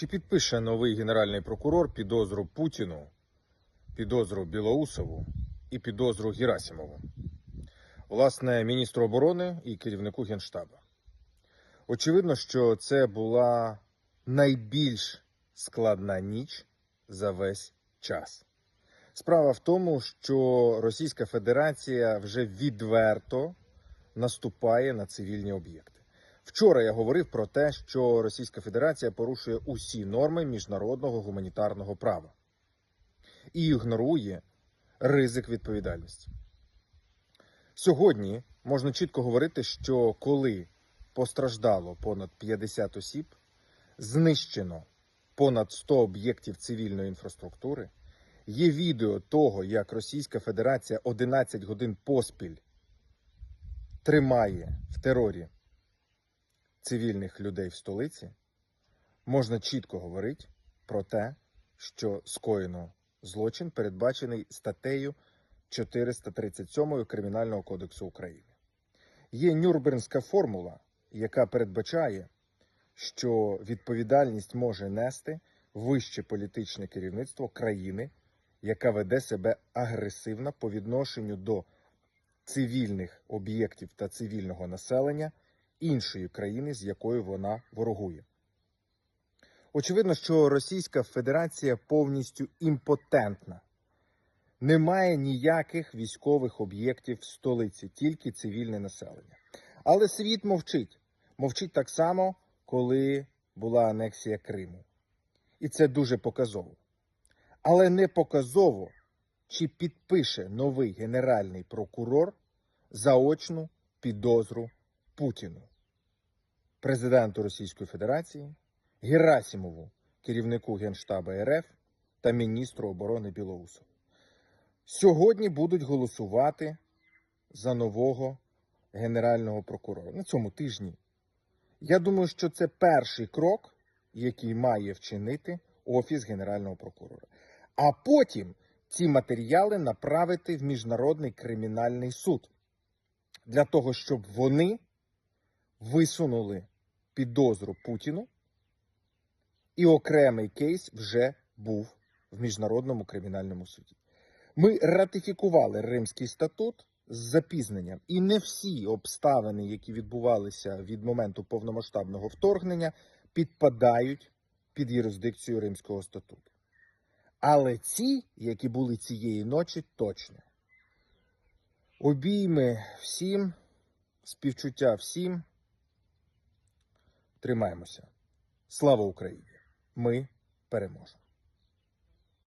Чи підпише новий генеральний прокурор підозру Путіну, підозру Білоусову і підозру Герасимову? Власне, міністру оборони і керівнику Генштаба. Очевидно, що це була найбільш складна ніч за весь час. Справа в тому, що Російська Федерація вже відверто наступає на цивільні об'єкти. Вчора я говорив про те, що Російська Федерація порушує усі норми міжнародного гуманітарного права і ігнорує ризик відповідальності. Сьогодні можна чітко говорити, що коли постраждало понад 50 осіб, знищено понад 100 об'єктів цивільної інфраструктури, є відео того, як Російська Федерація 11 годин поспіль тримає в терорі цивільних людей в столиці, можна чітко говорити про те, що скоєно злочин, передбачений статтею 437 Кримінального кодексу України. Є Нюрнбернська формула, яка передбачає, що відповідальність може нести вище політичне керівництво країни, яка веде себе агресивно по відношенню до цивільних об'єктів та цивільного населення іншої країни, з якою вона ворогує. Очевидно, що Російська Федерація повністю імпотентна. Немає ніяких військових об'єктів в столиці, тільки цивільне населення. Але світ мовчить. Мовчить так само, коли була анексія Криму. І це дуже показово. Але не показово, чи підпише новий генеральний прокурор заочну підозру Путіну, президенту Російської Федерації, Герасимову, керівнику Генштаба РФ та міністру оборони Білоусову. Сьогодні будуть голосувати за нового генерального прокурора на цьому тижні. Я думаю, що це перший крок, який має вчинити Офіс Генерального прокурора. А потім ці матеріали направити в Міжнародний кримінальний суд для того, щоб вони висунули підозру Путіну, і окремий кейс вже був в Міжнародному кримінальному суді. Ми ратифікували Римський статут з запізненням, і не всі обставини, які відбувалися від моменту повномасштабного вторгнення, підпадають під юрисдикцію Римського статуту. Але ці, які були цієї ночі, точно. Обійми всім, співчуття всім. Тримаємося. Слава Україні! Ми переможемо!